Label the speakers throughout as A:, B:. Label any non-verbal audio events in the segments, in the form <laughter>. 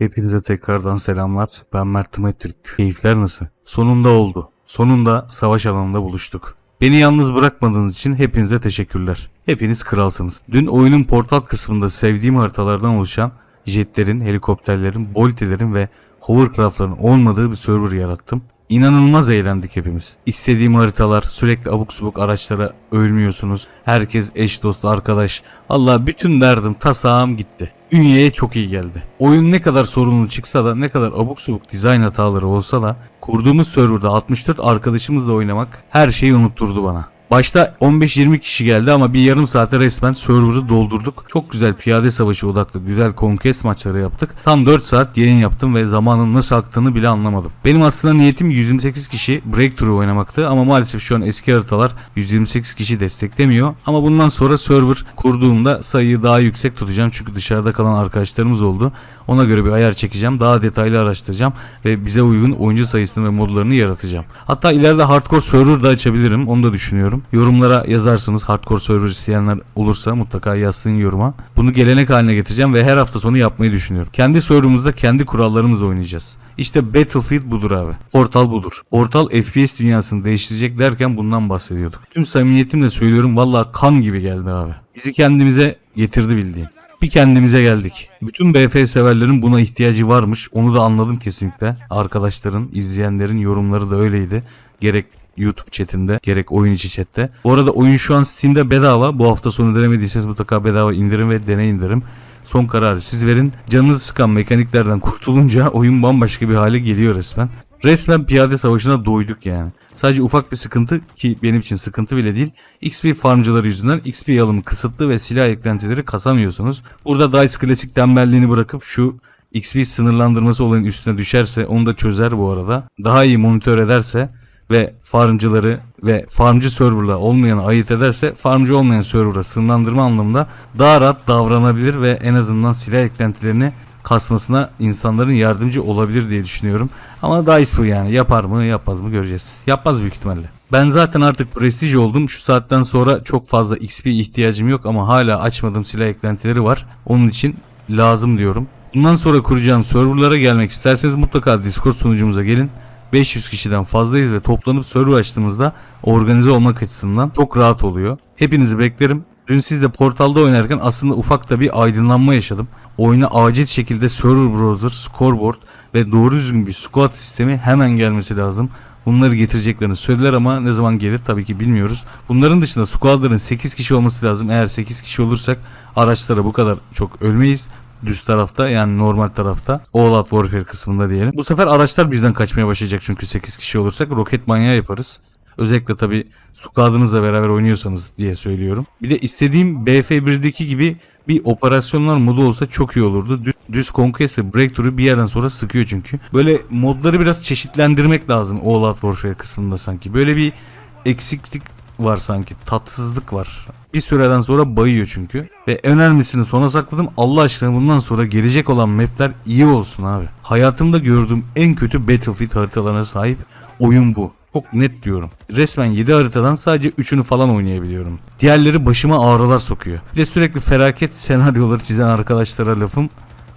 A: Hepinize tekrardan selamlar. Ben Mert Tımay Türk. Keyifler nasıl? Sonunda oldu. Sonunda savaş alanında buluştuk. Beni yalnız bırakmadığınız için hepinize teşekkürler. Hepiniz kralsınız. Dün oyunun portal kısmında sevdiğim haritalardan oluşan jetlerin, helikopterlerin, boltilerin ve hovercraftların olmadığı bir server yarattım. İnanılmaz eğlendik hepimiz. İstediğim haritalar, sürekli abuk subuk araçlara ölmüyorsunuz. Herkes eş dost arkadaş. Allah bütün derdim tasağım gitti. Dünyaya çok iyi geldi. Oyun ne kadar sorunlu çıksa da ne kadar abuk subuk dizayn hataları olsa da kurduğumuz serverda 64 arkadaşımızla oynamak her şeyi unutturdu bana. Başta 15-20 kişi geldi ama bir yarım saate resmen server'ı doldurduk. Çok güzel piyade savaşı odaklı güzel conquest maçları yaptık. Tam 4 saat yayın yaptım ve zamanın nasıl aktığını bile anlamadım. Benim aslında niyetim 128 kişi Breakthrough oynamaktı ama maalesef şu an eski haritalar 128 kişi desteklemiyor. Ama bundan sonra server kurduğumda sayıyı daha yüksek tutacağım çünkü dışarıda kalan arkadaşlarımız oldu. Ona göre bir ayar çekeceğim. Daha detaylı araştıracağım ve bize uygun oyuncu sayısını ve modlarını yaratacağım. Hatta ileride hardcore server da açabilirim. Onu da düşünüyorum. Yorumlara yazarsınız. Hardcore server isteyenler olursa mutlaka yazsın yoruma. Bunu gelenek haline getireceğim ve her hafta sonu yapmayı düşünüyorum. Kendi serverımızda kendi kurallarımızla oynayacağız. İşte Battlefield budur abi. Portal budur. Portal FPS dünyasını değiştirecek derken bundan bahsediyorduk. Tüm samimiyetimle söylüyorum valla kan gibi geldi abi. Bizi kendimize getirdi bildiğin. Bir kendimize geldik. Bütün BF severlerin buna ihtiyacı varmış. Onu da anladım kesinlikle. Arkadaşların, izleyenlerin yorumları da öyleydi. Gerek YouTube chatinde gerek oyun içi chatte. Bu arada oyun şu an Steam'de bedava. Bu hafta sonu denemediyseniz mutlaka bedava indirin ve deneyin derim. Son kararı siz verin. Canınızı sıkan mekaniklerden kurtulunca oyun bambaşka bir hale geliyor resmen. Resmen piyade savaşına doyduk yani. Sadece ufak bir sıkıntı ki benim için sıkıntı bile değil. XP farmcıları yüzünden XP alımı kısıtlı ve silah eklentileri kasamıyorsunuz. Burada DICE klasik tembelliğini bırakıp şu XP sınırlandırması olayın üstüne düşerse onu da çözer bu arada. Daha iyi monitör ederse ve farmcıları ve farmcı serverla olmayanı ayırt ederse farmcı olmayan server'a sınırlandırma anlamında daha rahat davranabilir ve en azından silah eklentilerini kasmasına insanların yardımcı olabilir diye düşünüyorum. Ama DICE bu yani yapar mı yapmaz mı göreceğiz. Yapmaz büyük ihtimalle. Ben zaten artık prestij oldum. Şu saatten sonra çok fazla XP ihtiyacım yok ama hala açmadığım silah eklentileri var. Onun için lazım diyorum. Bundan sonra kuracağım serverlara gelmek isterseniz mutlaka Discord sunucumuza gelin. 500 kişiden fazlayız ve toplanıp server açtığımızda organize olmak açısından çok rahat oluyor. Hepinizi beklerim. Dün sizle portalda oynarken aslında ufak da bir aydınlanma yaşadım. Oyuna acil şekilde server browser, scoreboard ve doğru düzgün bir squad sistemi hemen gelmesi lazım. Bunları getireceklerini söylediler ama ne zaman gelir tabii ki bilmiyoruz. Bunların dışında squadların 8 kişi olması lazım. Eğer 8 kişi olursak araçlara bu kadar çok ölmeyiz düz tarafta yani normal tarafta All Out Warfare kısmında diyelim. Bu sefer araçlar bizden kaçmaya başlayacak çünkü 8 kişi olursak roket manyağı yaparız. Özellikle tabi squadınızla beraber oynuyorsanız diye söylüyorum. Bir de istediğim BF1'deki gibi bir operasyonlar modu olsa çok iyi olurdu. Düz, düz Conquest ve Breakthrough'u bir yerden sonra sıkıyor çünkü. Böyle modları biraz çeşitlendirmek lazım All Out Warfare kısmında sanki. Böyle bir eksiklik var sanki. Tatsızlık var. Bir süreden sonra bayıyor çünkü. Ve en önemlisini sona sakladım. Allah aşkına bundan sonra gelecek olan mapler iyi olsun abi. Hayatımda gördüğüm en kötü Battlefield haritalarına sahip oyun bu. Çok net diyorum. Resmen 7 haritadan sadece 3'ünü falan oynayabiliyorum. Diğerleri başıma ağrılar sokuyor. Bir de sürekli felaket senaryoları çizen arkadaşlara lafım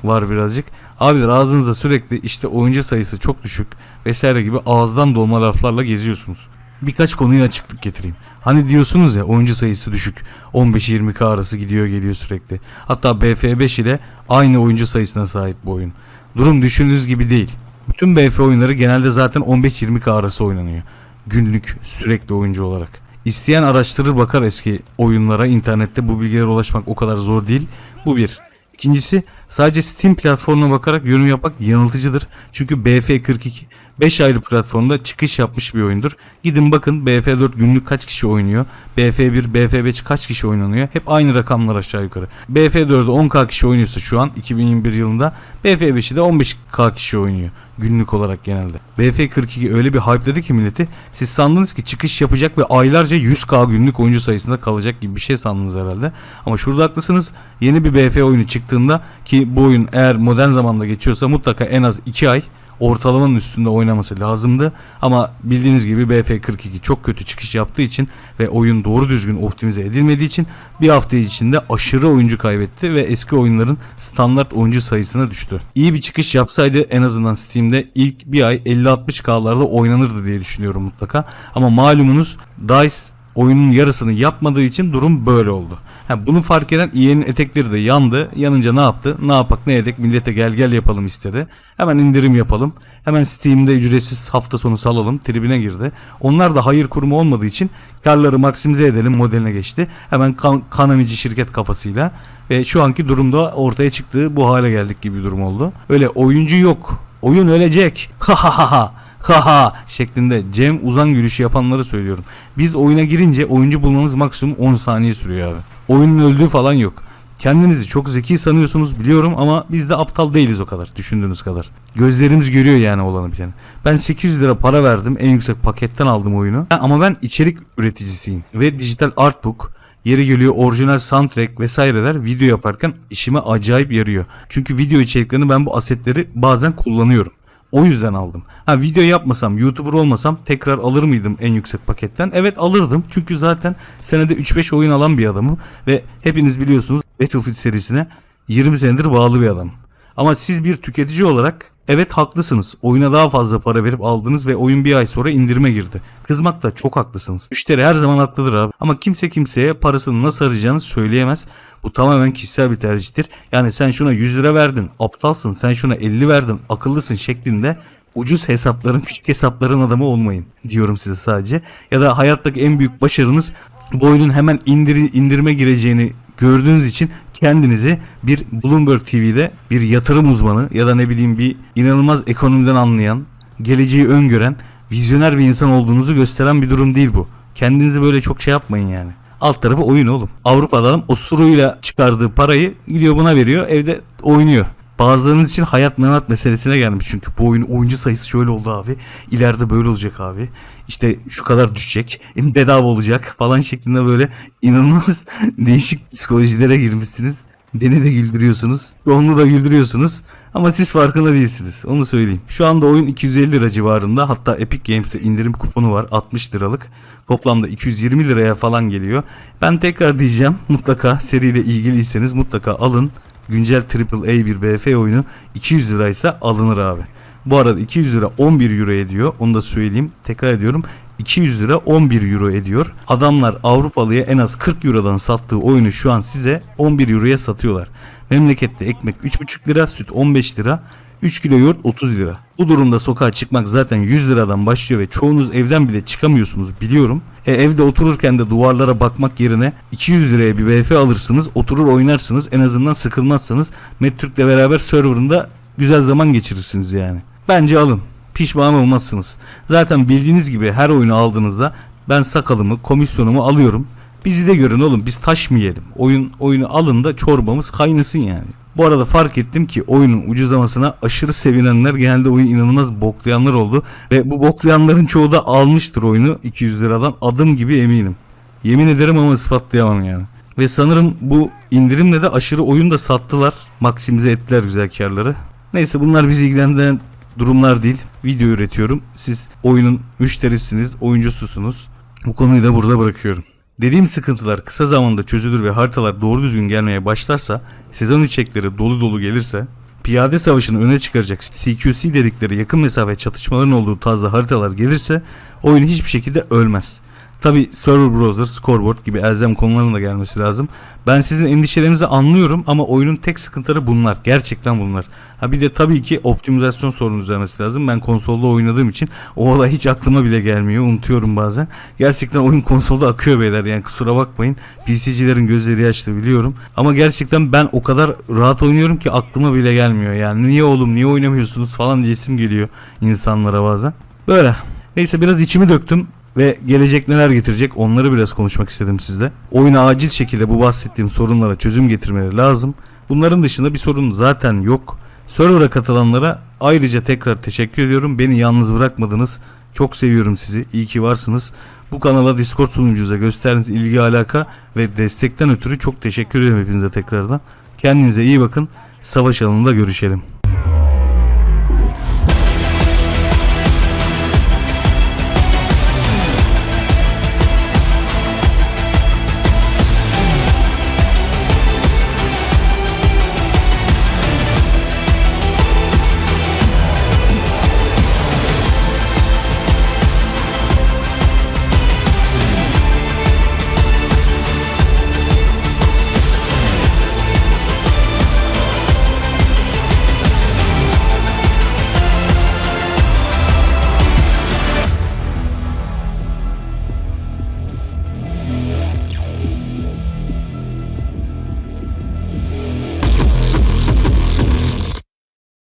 A: var birazcık. Abiler ağzınızda sürekli işte oyuncu sayısı çok düşük vesaire gibi ağızdan dolma laflarla geziyorsunuz birkaç konuya açıklık getireyim. Hani diyorsunuz ya oyuncu sayısı düşük. 15-20k arası gidiyor geliyor sürekli. Hatta BF5 ile aynı oyuncu sayısına sahip bu oyun. Durum düşündüğünüz gibi değil. Bütün BF oyunları genelde zaten 15-20k arası oynanıyor. Günlük sürekli oyuncu olarak. İsteyen araştırır bakar eski oyunlara internette bu bilgilere ulaşmak o kadar zor değil. Bu bir. İkincisi sadece Steam platformuna bakarak yorum yapmak yanıltıcıdır. Çünkü BF42 5 ayrı platformda çıkış yapmış bir oyundur. Gidin bakın BF4 günlük kaç kişi oynuyor. BF1, BF5 kaç kişi oynanıyor. Hep aynı rakamlar aşağı yukarı. BF4'de 10k kişi oynuyorsa şu an 2021 yılında BF5'i de 15k kişi oynuyor. Günlük olarak genelde. BF42 öyle bir hype'ladı ki milleti. Siz sandınız ki çıkış yapacak ve aylarca 100k günlük oyuncu sayısında kalacak gibi bir şey sandınız herhalde. Ama şurada haklısınız. Yeni bir BF oyunu çıktığında ki bu oyun eğer modern zamanda geçiyorsa mutlaka en az 2 ay ortalamanın üstünde oynaması lazımdı. Ama bildiğiniz gibi BF42 çok kötü çıkış yaptığı için ve oyun doğru düzgün optimize edilmediği için bir hafta içinde aşırı oyuncu kaybetti ve eski oyunların standart oyuncu sayısına düştü. İyi bir çıkış yapsaydı en azından Steam'de ilk bir ay 50-60K'larda oynanırdı diye düşünüyorum mutlaka. Ama malumunuz DICE oyunun yarısını yapmadığı için durum böyle oldu. Ha, bunu fark eden EA'nin etekleri de yandı. Yanınca ne yaptı? Ne yapak ne edek millete gel gel yapalım istedi. Hemen indirim yapalım. Hemen Steam'de ücretsiz hafta sonu salalım. Tribine girdi. Onlar da hayır kurumu olmadığı için karları maksimize edelim modeline geçti. Hemen kan kanamici şirket kafasıyla ve şu anki durumda ortaya çıktığı bu hale geldik gibi bir durum oldu. Öyle oyuncu yok. Oyun ölecek. <laughs> Ha ha ha ha haha şeklinde Cem Uzan gülüşü yapanları söylüyorum. Biz oyuna girince oyuncu bulmamız maksimum 10 saniye sürüyor abi. Oyunun öldüğü falan yok. Kendinizi çok zeki sanıyorsunuz biliyorum ama biz de aptal değiliz o kadar düşündüğünüz kadar. Gözlerimiz görüyor yani olanı biteni. Ben 800 lira para verdim en yüksek paketten aldım oyunu. Ama ben içerik üreticisiyim ve dijital artbook Yeri geliyor orijinal soundtrack vesaireler video yaparken işime acayip yarıyor. Çünkü video içeriklerini ben bu asetleri bazen kullanıyorum. O yüzden aldım. Ha video yapmasam, YouTuber olmasam tekrar alır mıydım en yüksek paketten? Evet alırdım. Çünkü zaten senede 3-5 oyun alan bir adamım ve hepiniz biliyorsunuz Battlefield serisine 20 senedir bağlı bir adam. Ama siz bir tüketici olarak evet haklısınız. Oyuna daha fazla para verip aldınız ve oyun bir ay sonra indirime girdi. Kızmakta çok haklısınız. Müşteri her zaman haklıdır abi. Ama kimse kimseye parasını nasıl harcayacağını söyleyemez. Bu tamamen kişisel bir tercihtir. Yani sen şuna 100 lira verdin, aptalsın. Sen şuna 50 verdin, akıllısın şeklinde ucuz hesapların, küçük hesapların adamı olmayın diyorum size sadece. Ya da hayattaki en büyük başarınız bu oyunun hemen indir, indirime gireceğini gördüğünüz için kendinizi bir Bloomberg TV'de bir yatırım uzmanı ya da ne bileyim bir inanılmaz ekonomiden anlayan, geleceği öngören, vizyoner bir insan olduğunuzu gösteren bir durum değil bu. Kendinizi böyle çok şey yapmayın yani. Alt tarafı oyun oğlum. Avrupa'dan osuruyla çıkardığı parayı gidiyor buna veriyor evde oynuyor. Bazılarınız için hayat memat meselesine gelmiş çünkü bu oyun oyuncu sayısı şöyle oldu abi. İleride böyle olacak abi. İşte şu kadar düşecek. <laughs> Bedava olacak falan şeklinde böyle inanılmaz <laughs> değişik psikolojilere girmişsiniz. Beni de güldürüyorsunuz. Onu da güldürüyorsunuz. Ama siz farkında değilsiniz. Onu söyleyeyim. Şu anda oyun 250 lira civarında. Hatta Epic Games'te indirim kuponu var. 60 liralık. Toplamda 220 liraya falan geliyor. Ben tekrar diyeceğim. Mutlaka seriyle ilgiliyseniz mutlaka alın. Güncel AAA bir BF oyunu 200 liraysa alınır abi. Bu arada 200 lira 11 euro ediyor. Onu da söyleyeyim. Tekrar ediyorum. 200 lira 11 euro ediyor. Adamlar Avrupalıya en az 40 eurodan sattığı oyunu şu an size 11 euroya satıyorlar. Memlekette ekmek 3,5 lira, süt 15 lira, 3 kilo yoğurt 30 lira. Bu durumda sokağa çıkmak zaten 100 liradan başlıyor ve çoğunuz evden bile çıkamıyorsunuz biliyorum. E, evde otururken de duvarlara bakmak yerine 200 liraya bir BF alırsınız, oturur oynarsınız. En azından sıkılmazsanız Mettürk'le beraber serverında güzel zaman geçirirsiniz yani. Bence alın. Pişman olmazsınız. Zaten bildiğiniz gibi her oyunu aldığınızda ben sakalımı, komisyonumu alıyorum. Bizi de görün oğlum biz taş mı yiyelim? Oyun oyunu alın da çorbamız kaynasın yani. Bu arada fark ettim ki oyunun ucuzlamasına aşırı sevinenler genelde oyun inanılmaz boklayanlar oldu. Ve bu boklayanların çoğu da almıştır oyunu 200 liradan adım gibi eminim. Yemin ederim ama ispatlayamam yani. Ve sanırım bu indirimle de aşırı oyun da sattılar. Maksimize ettiler güzel karları. Neyse bunlar bizi ilgilendiren durumlar değil. Video üretiyorum. Siz oyunun müşterisiniz, oyuncususunuz. Bu konuyu da burada bırakıyorum. Dediğim sıkıntılar kısa zamanda çözülür ve haritalar doğru düzgün gelmeye başlarsa, sezon içekleri dolu dolu gelirse, piyade savaşını öne çıkaracak CQC dedikleri yakın mesafe çatışmaların olduğu tarzda haritalar gelirse oyun hiçbir şekilde ölmez. Tabi server browser, scoreboard gibi elzem konuların da gelmesi lazım. Ben sizin endişelerinizi anlıyorum ama oyunun tek sıkıntıları bunlar. Gerçekten bunlar. Ha bir de tabii ki optimizasyon sorunu düzelmesi lazım. Ben konsolda oynadığım için o olay hiç aklıma bile gelmiyor. Unutuyorum bazen. Gerçekten oyun konsolda akıyor beyler. Yani kusura bakmayın. PC'cilerin gözleri yaşlı biliyorum. Ama gerçekten ben o kadar rahat oynuyorum ki aklıma bile gelmiyor. Yani niye oğlum niye oynamıyorsunuz falan diyesim geliyor insanlara bazen. Böyle. Neyse biraz içimi döktüm ve gelecek neler getirecek onları biraz konuşmak istedim sizle. Oyuna acil şekilde bu bahsettiğim sorunlara çözüm getirmeleri lazım. Bunların dışında bir sorun zaten yok. Server'a katılanlara ayrıca tekrar teşekkür ediyorum. Beni yalnız bırakmadınız. Çok seviyorum sizi. İyi ki varsınız. Bu kanala Discord sunucunuza gösterdiğiniz ilgi alaka ve destekten ötürü çok teşekkür ederim hepinize tekrardan. Kendinize iyi bakın. Savaş alanında görüşelim.